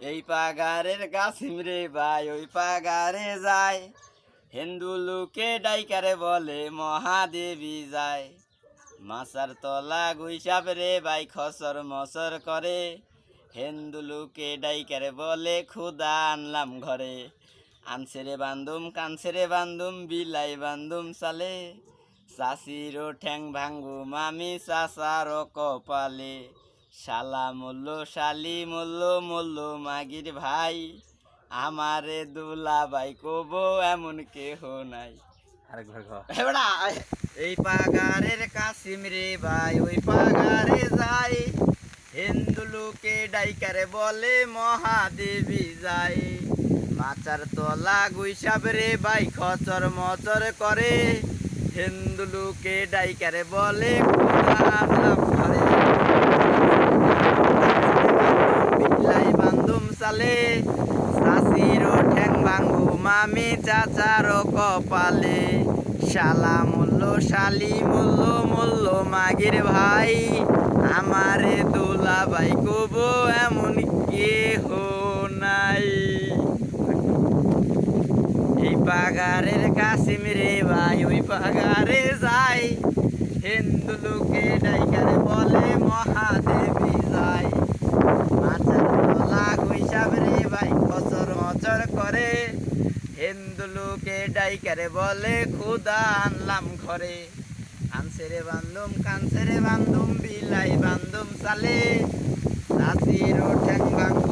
এই পাগারের কাসিম রে ভাই, ওই পাগারে যায়। হিন্দু লোকে ডাইকারে বলে, মহাদেবী যায়। মাসার তলা গুইসাপ রে ভাই, খসর মসর করে। হিন্দু লোকে ডাইকারে বলে, খুদা আনলাম ঘরে। আনসেরে বান্দুম কানসেরে বান্দুম বিলাই বান্দুম সালে। চাষিরও ঠ্যাং ভাঙ্গুম আমি, চাষারও কপালে। শালা মূল্য শালি মূল্য মূল্য মাগির ভাই। আমারে দুলা ভাই কব এমন কেহ নাই। এই পাগারের কাসিম রে ভাই ওই পাগারে যাই। হিন্দু লোকে ডাইকারে বলে মহাদেবী যায় মাচার তলা গুইসাব রে ভাই খচর মচর করে। হিন্দু লোকে ডাইকারে বলে খোদা আল্লাহ ঘরে বিলাই বান্দুম সালে চাষির ঠ্যাং ভাঙ্গু মামি কপালে। শালা মূল্য, শালি মূল্য মূল্য মাগির ভাই। আমারে দোলা ভাই কব এমন কেহ নাই। এই পাগারের কাশিম রে ভাই, ওই পাগারে যাই। হিন্দু লোকে ডাইকারে বলে মহাদেবী যায় মাছের তলা গুইসাব রে ভাই অচর করে। হিন্দু লোকে ডাইকারে বলে, খুদা আনলাম ঘরে। আনসেরে বান্দুম কানসেরে বান্ধুম বিলাই বান্দুম সালে চাষির ঠ্যাং ভাঙ্গ